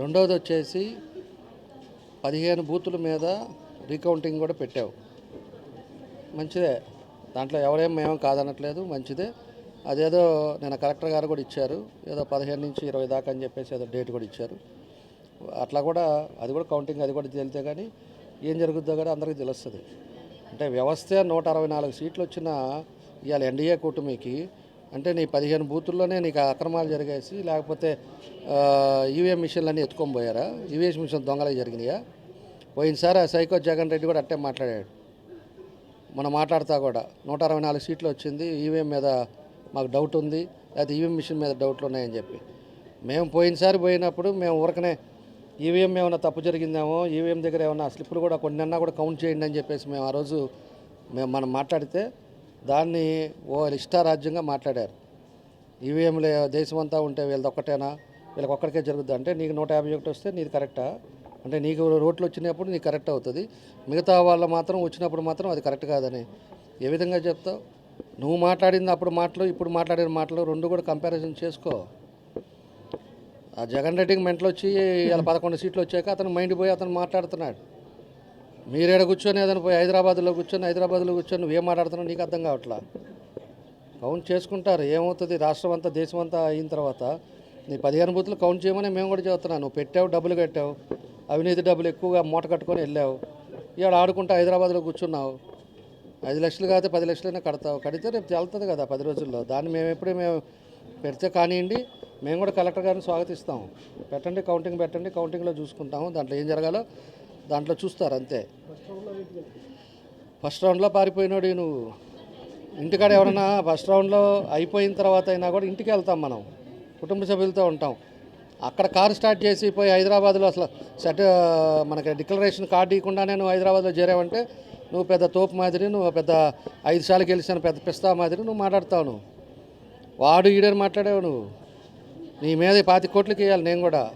రెండవది వచ్చేసి పదిహేను బూతుల మీద రీకౌంటింగ్ కూడా పెట్టావు. మంచిదే. దాంట్లో ఎవరేం మేము కాదనట్లేదు మంచిదే. అదేదో నేను కలెక్టర్ గారు కూడా ఇచ్చారు ఏదో పదిహేను నుంచి ఇరవై దాకా అని చెప్పేసి ఏదో డేట్ కూడా ఇచ్చారు. అట్లా కూడా అది కూడా కౌంటింగ్ అది కూడా తేలితే కానీ ఏం జరుగుద్దో కూడా అందరికీ తెలుస్తుంది. అంటే వ్యవస్థ నూట అరవై నాలుగు సీట్లు వచ్చిన ఇవాళ ఎన్డీఏ కూటమికి అంటే నీ పదిహేను బూతుల్లోనే నీకు అక్రమాలు జరిగేసి లేకపోతే ఈవీఎం మిషన్లన్నీ ఎత్తుకొని పోయారా? ఈవీఎస్ మిషన్ దొంగలు జరిగినాయా? పోయినసారి ఆ సైకో జగన్ రెడ్డి కూడా అట్టే మాట్లాడాడు. మనం మాట్లాడతా కూడా నూట అరవై నాలుగు సీట్లు వచ్చింది ఈవీఎం మీద మాకు డౌట్ ఉంది లేకపోతే ఈవీఎం మిషన్ మీద డౌట్లు ఉన్నాయని చెప్పి. మేము పోయినసారి పోయినప్పుడు మేము ఊరకనే ఈవీఎం ఏమైనా తప్పు జరిగిందేమో ఈవీఎం దగ్గర ఏమైనా స్లిప్పులు కూడా కొన్నన్నా కూడా కౌంట్ చేయండి అని చెప్పేసి మేము ఆ రోజు మేము మనం మాట్లాడితే దాన్ని ఓ ఇష్టారాజ్యంగా మాట్లాడారు. ఈవీఎంలు దేశమంతా ఉంటే వీళ్ళది ఒక్కటేనా వీళ్ళకి ఒక్కడికే జరుగుద్ది. అంటే నీకు నూట యాభై ఒకటి వస్తే నీది కరెక్టా? అంటే నీకు రోడ్లు వచ్చినప్పుడు నీకు కరెక్ట్ అవుతుంది. మిగతా వాళ్ళు మాత్రం వచ్చినప్పుడు మాత్రం అది కరెక్ట్ కాదని. ఏ విధంగా చెప్తావు? నువ్వు మాట్లాడింది అప్పుడు మాటలు ఇప్పుడు మాట్లాడిన మాటలు రెండు కూడా కంపారిజన్ చేసుకో. ఆ జగన్ రెడ్డికి మెంటలు వచ్చి ఇలా పదకొండు సీట్లు వచ్చాక అతను మైండ్ పోయి అతను మాట్లాడుతున్నాడు. మీరేడ కూర్చొని ఏదైనా పోయి హైదరాబాద్లో కూర్చొని హైదరాబాద్లో కూర్చొని నువ్వేం మాట్లాడుతున్నావు నీకు అర్థం కావట్లా? కౌంట్ చేసుకుంటారు. ఏమవుతుంది? రాష్ట్రం అంతా దేశం అంతా అయిన తర్వాత నీ పదిహేను బూతులు కౌంట్ చేయమని మేము కూడా చెబుతున్నాను నువ్వు పెట్టావు డబ్బులు కట్టావు అవినీతి డబ్బులు ఎక్కువగా మూట కట్టుకొని వెళ్ళావు. ఇవాళ ఆడుకుంటూ హైదరాబాద్లో కూర్చున్నావు. ఐదు లక్షలు కాదు పది లక్షలైనా కడతావు. కడితే రేపు తెలుతుంది కదా పది రోజుల్లో. దాన్ని మేము ఎప్పుడే మేము పెడితే కానివ్వండి మేము కూడా కలెక్టర్ గారిని స్వాగతిస్తాం. పెట్టండి కౌంటింగ్ పెట్టండి కౌంటింగ్లో చూసుకుంటాము. దాంట్లో ఏం జరగాలో దాంట్లో చూస్తారు అంతే. ఫస్ట్ రౌండ్లో పారిపోయినోడు నువ్వు ఇంటికాడ ఎవరన్నా ఫస్ట్ రౌండ్లో అయిపోయిన తర్వాత అయినా కూడా ఇంటికి వెళ్తాం మనం. కుటుంబ సభ్యులతో ఉంటాం. అక్కడ కారు స్టార్ట్ చేసి పోయి హైదరాబాద్లో అసలు సెట్ మనకి డిక్లరేషన్ కార్డు ఇవ్వకుండానే నువ్వు హైదరాబాద్లో చేరావంటే నువ్వు పెద్ద తోపు మాదిరి నువ్వు పెద్ద ఐదు సార్లు గెలిచిన పెద్ద పిస్తా మాదిరి నువ్వు మాట్లాడతావు నువ్వు. వాడు ఈడని మాట్లాడావు నువ్వు. నీ మీద పాతి కోట్లకి ఇవ్వాలి నేను కూడా.